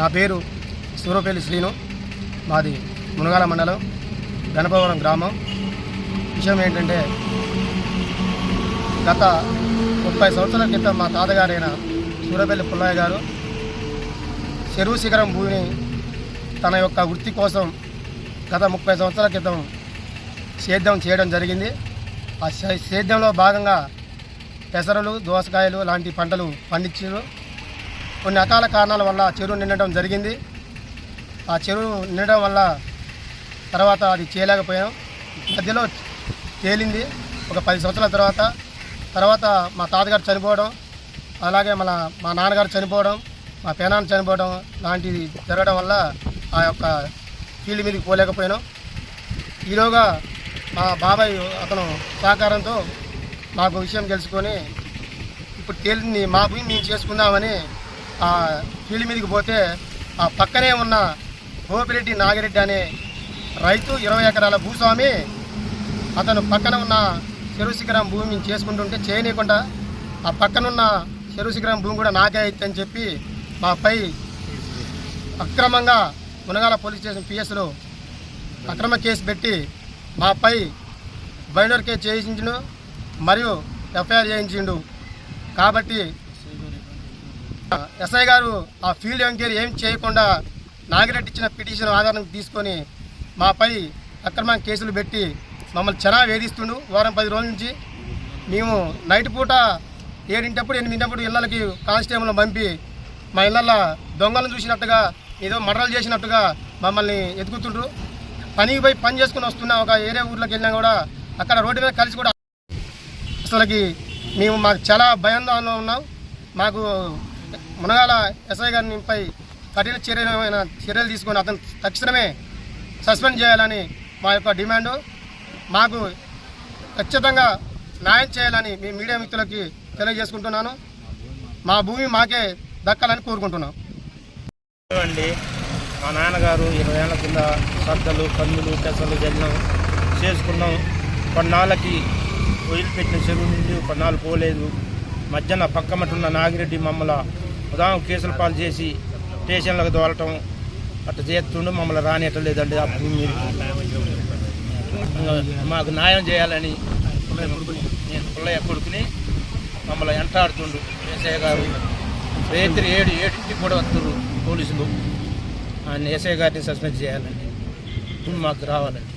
నా పేరు సూరపల్లి శ్రీను. మాది మునగాల మండలం గణపవరం గ్రామం. విషయం ఏంటంటే గత ముప్పై సంవత్సరాల క్రితం మా తాతగారైన సూరపల్లి పుల్లయ్య గారు చెరువు శిఖరం భూమిని తన యొక్క వృత్తి కోసం గత ముప్పై సంవత్సరాల క్రితం సేద్యం చేయడం జరిగింది. ఆ సే- సేద్యంలో భాగంగా పెసరలు దోసకాయలు లాంటి పంటలు పండించారు. కొన్ని రకాల కారణాల వల్ల చెరువు నిండడం జరిగింది. ఆ చెరువు నిండడం వల్ల తర్వాత అది చేయలేకపోయాం. మధ్యలో తేలింది ఒక పది సంవత్సరాల తర్వాత. తర్వాత మా తాతగారు చనిపోవడం అలాగే మన మా నాన్నగారు చనిపోవడం మా పేనాన్న చనిపోవడం లాంటివి జరగడం వల్ల ఆ యొక్క ఫీల్డ్ మీదకి పోలేకపోయాను. ఈలోగా మా బాబాయ్ అతను సహకారంతో మాకు విషయం తెలుసుకొని ఇప్పుడు తేలింది మా భూమి మేము చేసుకుందామని ఫీల్డ్ మీదకి పోతే ఆ పక్కనే ఉన్న గోపిరెడ్డి నాగిరెడ్డి అనే రైతు ఇరవై ఎకరాల భూస్వామి అతను పక్కన ఉన్న చెరువు శిఖరం భూమి చేసుకుంటుంటే చేయనీయకుండా ఆ పక్కనున్న చెరువు శిఖరం భూమి కూడా నాకే అయితే అని చెప్పి మాపై అక్రమంగా మునగాల పోలీస్ స్టేషన్ పిఎస్లో అక్రమ కేసు పెట్టి మాపై బైండర్ కేసు చేయించు మరియు ఎఫ్ఐఆర్ చేయించిండు. కాబట్టి ఎస్ఐ గారు ఆ ఫీల్డ్ ఎంక్వైరీ ఏం చేయకుండా నాగిరెడ్డి ఇచ్చిన పిటిషన్ ఆధారం తీసుకొని మాపై అక్రమ కేసులు పెట్టి మమ్మల్ని చాలా వేధిస్తుండు. వారం పది రోజుల నుంచి మేము నైట్ పూట ఏడింటప్పుడు ఎనిమిదింటప్పుడు ఇళ్ళకి కానిస్టేబుల్ని పంపి మా ఇళ్ళల్లో దొంగలను చూసినట్టుగా ఏదో మర్డర్లు చేసినట్టుగా మమ్మల్ని ఎదుగుతుండ్రు. పనికి పోయి పని చేసుకుని వస్తున్న ఒక ఏరే ఊర్లోకి వెళ్ళినా కూడా అక్కడ రోడ్డు మీద కలిసి కూడా అసలుకి మేము మాకు చాలా భయంగా ఉన్నాం. మాకు మునగాల ఎస్ఐ గారిపై కఠిన చర్యమైన చర్యలు తీసుకొని అతను తక్షణమే సస్పెండ్ చేయాలని మా యొక్క డిమాండు. మాకు ఖచ్చితంగా న్యాయం చేయాలని మీ మీడియా మిత్రులకి తెలియజేసుకుంటున్నాను. మా భూమి మాకే దక్కాలని కోరుకుంటున్నాం. అండి మా నాన్నగారు ఇరవై ఏళ్ళ కింద సద్దలు కందులు పెసలు జల్లం చేసుకున్నాం. కొన్నాళ్ళకి వదిలిపెట్టిన చెరువు నుండి కొన్నాళ్ళు పోలేదు. మధ్యన పక్కమటున్న నాగిరెడ్డి మమ్మల ఉదాహరణ కేసులు పాలు చేసి స్టేషన్లకు దోలటం అట్లా చేస్తుండు మమ్మల్ని రానియట్లేదండి ఆ భూమి మీదకి. మాకు న్యాయం చేయాలని నేను పుల్లయ్య కొడుకుని మమ్మల్ని ఎంటాడుతుండు. ఏసయ్య గారు రైతులు ఏడు ఏడింటికి కూడా వస్తుండ్రు పోలీసులు. ఆయన ఎస్ఐ గారిని సస్పెండ్ చేయాలండి ఇప్పుడు మాకు రావాలండి